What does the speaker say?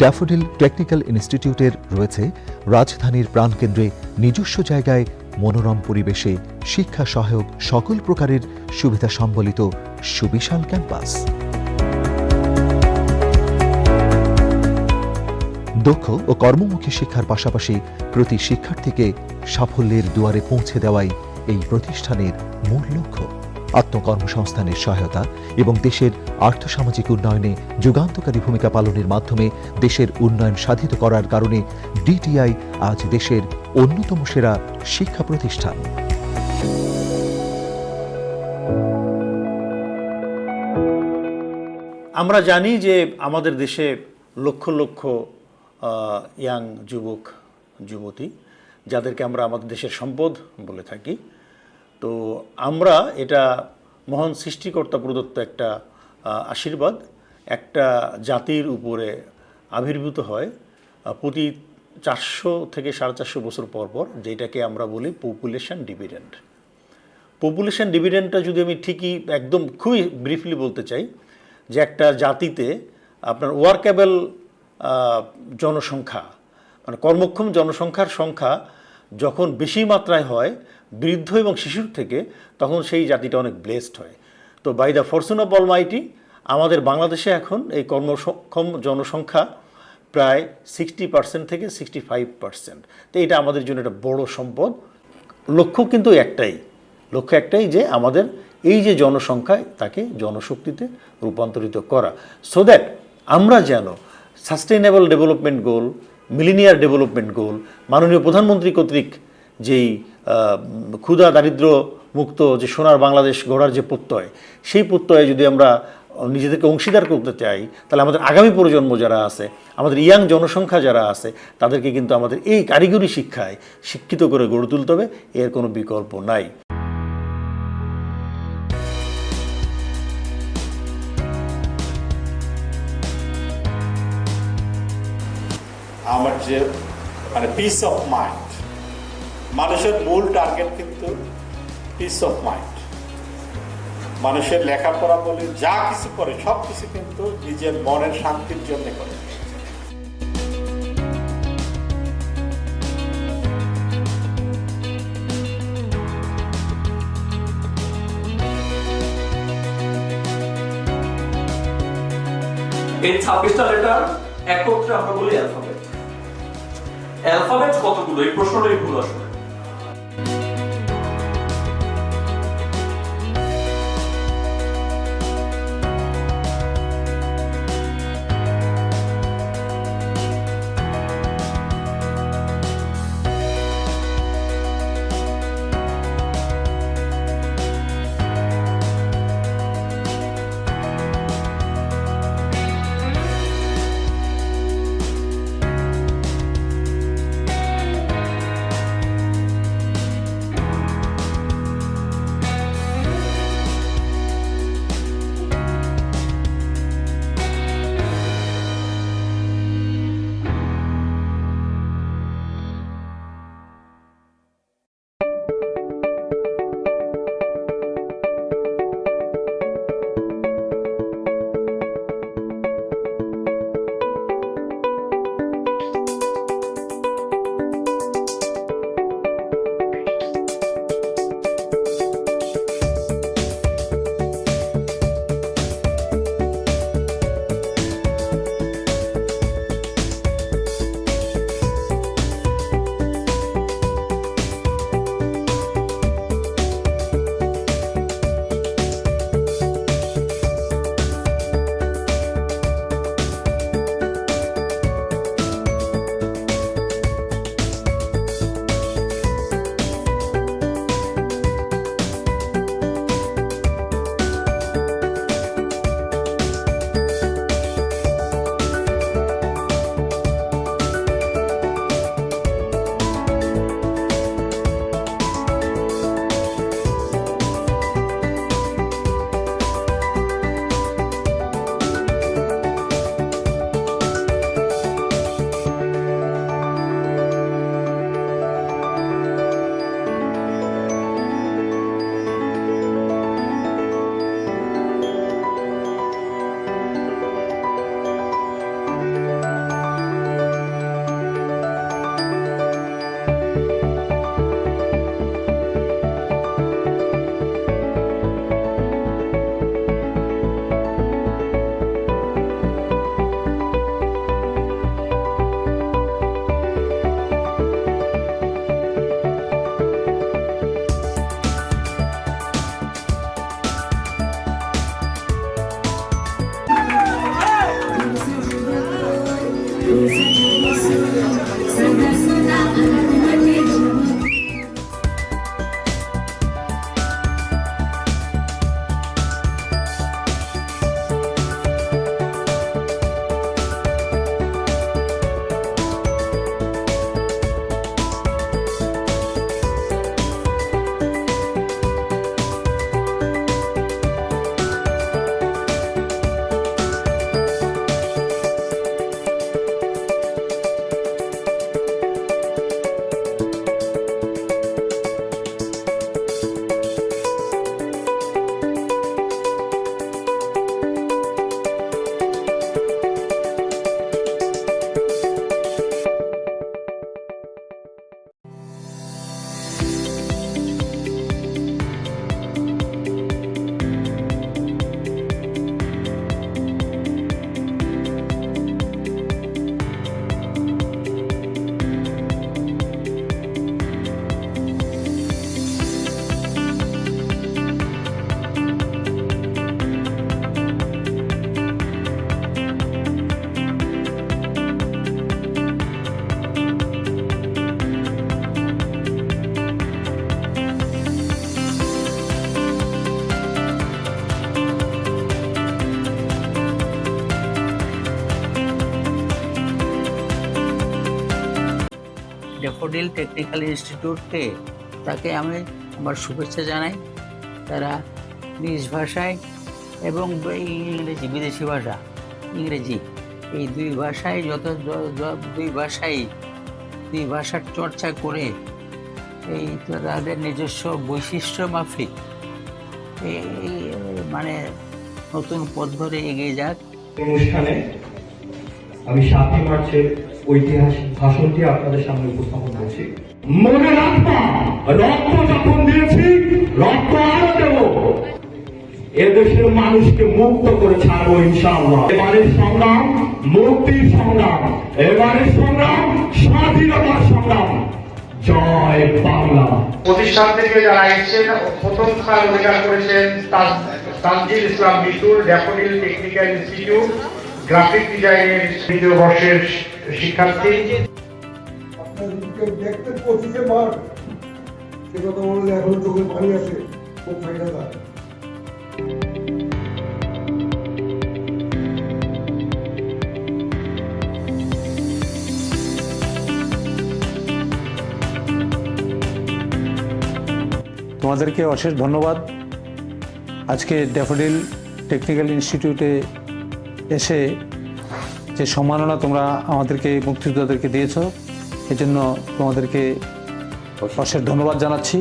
Daffodil technical ইনস্টিটিউটের রয়েছে রাজধানীর প্রাণকেন্দ্রে নিজস্ব জায়গায় মনোরম পরিবেশে শিক্ষা সহায়ক সকল প্রকারের সুবিধা সম্বলিত সুবিশাল ক্যাম্পাস। দক্ষ ও কর্মমুখী শিক্ষার পাশাপাশি প্রতি শিক্ষার্থীকে সাফল্যের দুয়ারে পৌঁছে দেওয়াই এই প্রতিষ্ঠানের মূল লক্ষ্য। আত্মকর্মসংস্থানের সহায়তা এবং দেশের আর্থসামাজিক উন্নয়নে যুগান্তকারী ভূমিকা পালনের মাধ্যমে দেশের উন্নয়ন সাধিত করার কারণে ডিটিআই আজ দেশের অন্যতম সেরা শিক্ষা প্রতিষ্ঠান। আমরা জানি যে আমাদের দেশে লক্ষ লক্ষ ইয়াং যুবক, যুবতী, যাদেরকে আমরা আমাদের দেশের সম্পদ বলে থাকি তো আমরা এটা মহান সৃষ্টিকর্তা প্রদত্ত একটা আশীর্বাদ। একটা জাতির উপরে আবির্ভূত হয় প্রতি চারশো থেকে সাড়ে চারশো বছর পর পর, যেটাকে আমরা বলি পপুলেশন ডিভিডেন্ড পপুলেশন ডিভিডেন্ডটা যদি আমি ঠিকই একদম খুবই ব্রিফলি বলতে চাই, যে একটা জাতিতে আপনার ওয়ার্কেবল জনসংখ্যা মানে কর্মক্ষম জনসংখ্যার সংখ্যা যখন বেশি মাত্রায় হয় বৃদ্ধ এবং শিশুর থেকে তখন সেই জাতিটা অনেক ব্লেসড হয়। তো by the fortune of almighty আমাদের বাংলাদেশে এখন এই কর্মসক্ষম জনসংখ্যা প্রায় সিক্সটি পার্সেন্ট থেকে সিক্সটি ফাইভ পার্সেন্ট তো এটা আমাদের জন্য একটা বড় সম্পদ। লক্ষ্য কিন্তু একটাই, লক্ষ্য একটাই যে আমাদের এই যে জনসংখ্যায় তাকে জনশক্তিতে রূপান্তরিত করা। সো দ্যাট আমরা যেন sustainable development goal millennium development goal মাননীয় প্রধানমন্ত্রী কর্তৃক যেই ক্ষুধা দারিদ্র মুক্ত যে সোনার বাংলাদেশ গড়ার যে প্রত্যয়, সেই প্রত্যয়ে যদি আমরা নিজেদেরকে অংশীদার করতে চাই, তাহলে আমাদের আগামী প্রজন্ম যারা আছে, আমাদের ইয়াং জনসংখ্যা যারা আছে, তাদেরকে কিন্তু আমাদের এই কারিগরি শিক্ষায় শিক্ষিত করে গড়ে তুলতে হবে, এর কোনো বিকল্প নাই। আমার যে মানে পিস অফ মাইন্ড মানুষের মূল টার্গেট কিন্তু পিস অফ মাইন্ড মানুষের লেখাপড়া বলে যা কিছু করে, সব কিছু কিন্তু নিজের মনের শান্তির জন্য করে। এই ছাব্বিশটা লেটার একত্রে আমরা বলি অ্যালফাবেট অ্যালফাবেট কতগুলো? এই প্রশ্নটাই ভুল আসলে। ড্যাফোডিল টেকনিক্যাল ইনস্টিটিউটকে তাকে আমি আমার শুভেচ্ছা জানাই। তারা নিজ ভাষায় এবং ইংরেজি বিদেশি ভাষা ইংরেজি এই দুই ভাষায় যত দুই ভাষাই দুই ভাষার চর্চা করে এই তাদের নিজস্ব বৈশিষ্ট্য মাফিক। এই, মানে নতুন পথ ধরে এগিয়ে যাক। অনুষ্ঠানে আমি সাতই মার্চের ঐতিহাসিক ভাষণটি আপনাদের সামনে উপস্থাপন করছি। মনে রাখবা রক্ত যখন দিয়েছি রক্ত আরও দেব। এদেশের মানুষকে মুক্ত করে ছাড়বো ইনশাআল্লাহ। এবারের সংগ্রাম মুক্তির সংগ্রাম এবারের সংগ্রাম স্বাধীনতার সংগ্রাম। জয় বাংলা। প্রতিষ্ঠান থেকে যারা এসেছেন প্রথম স্থান অধিকার করেছেন Tanzil Islam Mitul Daffodil technical institute graphic ডিজাইনের দ্বিতীয় বর্ষের শিক্ষার্থী দেখতে পঁচিশে মার্চ সে কথা বললে এখন চোখে পানি আসে খুব তোমাদেরকে অশেষ ধন্যবাদ। আজকে ড্যাফোডিল টেকনিক্যাল ইনস্টিটিউটে এসে যে সম্মাননা তোমরা আমাদেরকে মুক্তিযোদ্ধাদেরকে দিয়েছ এজন্য তোমাদেরকে অশেষ ধন্যবাদ জানাচ্ছি।